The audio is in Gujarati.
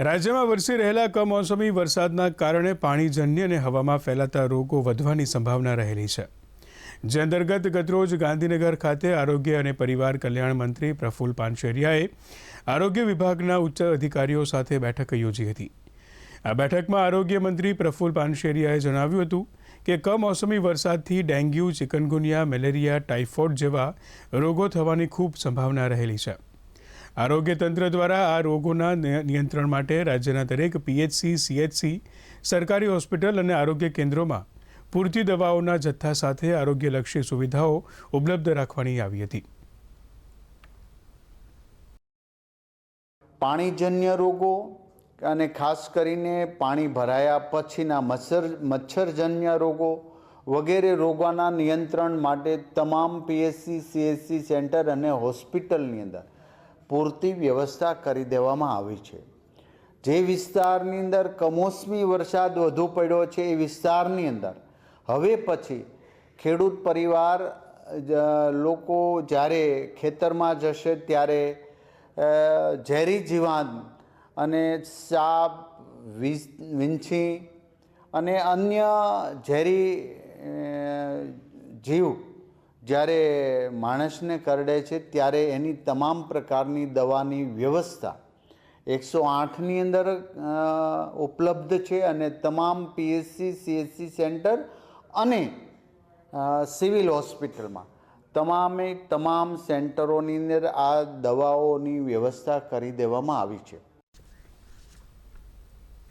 રાજ્યમાં વરસી રહેલા કમોસમી વરસાદના કારણે પાણીજન્ય અને હવામાં ફેલાતા રોગો વધવાની સંભાવના રહેલી છે. જે અંતર્ગત ગતરોજ ગાંધીનગર ખાતે આરોગ્ય અને પરિવાર કલ્યાણ મંત્રી પ્રફુલ પાનશેરિયાએ આરોગ્ય વિભાગના ઉચ્ચ અધિકારીઓ સાથે બેઠક યોજી હતી. આ બેઠકમાં આરોગ્ય મંત્રી પ્રફુલ પાનશેરિયાએ જણાવ્યું હતું કે કમોસમી વરસાદથી ડેન્ગ્યુ, ચિકનગુનિયા, મેલેરિયા, ટાઇફોઇડ જેવા રોગો થવાની ખૂબ સંભાવના રહેલી છે. આરોગ્ય તંત્ર દ્વારા આ રોગોના નિયંત્રણ માટે રાજ્યના દરેક પીએચસી, સીએચસી, સરકારી હોસ્પિટલ અને આરોગ્ય કેન્દ્રોમાં પૂરતી દવાઓના જથ્થા સાથે આરોગ્યલક્ષી સુવિધાઓ ઉપલબ્ધ રાખવાની આવી હતી. પાણીજન્ય રોગો અને ખાસ કરીને પાણી ભરાયા પછીના મચ્છર મચ્છરજન્ય રોગો વગેરે રોગોના નિયંત્રણ માટે તમામ પીએચસી, સીએચસી સેન્ટર અને હોસ્પિટલની અંદર પૂરતી વ્યવસ્થા કરી દેવામાં આવી છે. જે વિસ્તારની અંદર કમોસમી વરસાદ વધુ પડ્યો છે એ વિસ્તારની અંદર. હવે પછી ખેડૂત પરિવાર લોકો જ્યારે ખેતરમાં જશે ત્યારે ઝેરી જીવાન અને સાપ વિંછી અને અન્ય ઝેરી જીવ જ્યારે માણસને કરડે છે ત્યારે એની તમામ પ્રકારની દવાની વ્યવસ્થા એકસો આઠની અંદર ઉપલબ્ધ છે અને તમામ પીએચસી સીએચસી સેન્ટર અને સિવિલ હોસ્પિટલમાં. તમામે તમામ સેન્ટરોની અંદર આ દવાઓની વ્યવસ્થા કરી દેવામાં આવી છે.